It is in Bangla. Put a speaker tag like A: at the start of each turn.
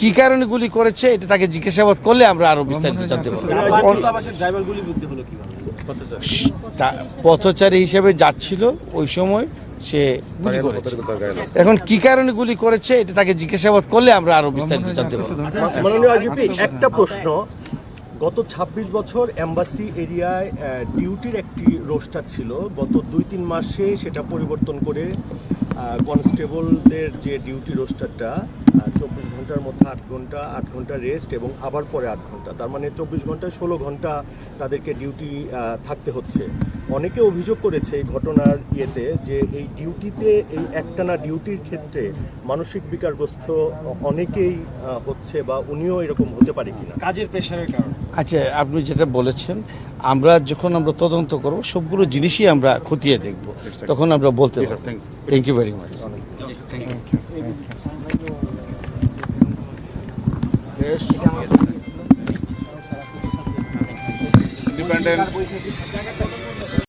A: কি কারণে গুলি করেছে এটা তাকে জিজ্ঞাসাবাদ করলে আমরা আরও বিস্তারিত জানতে পারব। পথচারী। হিসেবে যাচ্ছিল ওই সময় সে গুলি করেছে। এখন কি কারণে গুলি করেছে এটা তাকে জিজ্ঞাসাবাদ করলে আমরা আরও বিস্তারিত জানতে পারব।
B: একটা প্রশ্ন। গত ২৬ বছর এম্বাসি এরিয়ায় ডিউটির একটি রোস্টার ছিল। গত দুই তিন মাসে সেটা পরিবর্তন করে কনস্টেবলদের যে ডিউটি রোস্টারটা চব্বিশ ঘণ্টার মধ্যে আট ঘণ্টা আট ঘণ্টা রেস্ট এবং আবার পরে আট ঘণ্টা। তার মানে চব্বিশ ঘন্টায় ষোলো ঘণ্টা তাদেরকে ডিউটি থাকতে হচ্ছে। অনেকে অভিযোগ করেছে এই ঘটনার ইয়েতে যে এই ডিউটিতে এই একটানা ডিউটির ক্ষেত্রে মানসিক বিকারগ্রস্ত অনেকেই হচ্ছে বা উনিও এরকম হতে পারে কিনা।
C: কাজের প্রেশারের কারণে।
A: আচ্ছা আপনি যেটা বলেছেন আমরা যখন আমরা তদন্ত করব সবগুলো জিনিসই আমরা খতিয়ে দেখব। তখন আমরা বলতে পারব। Thank you very much. Thank you.
D: Independent.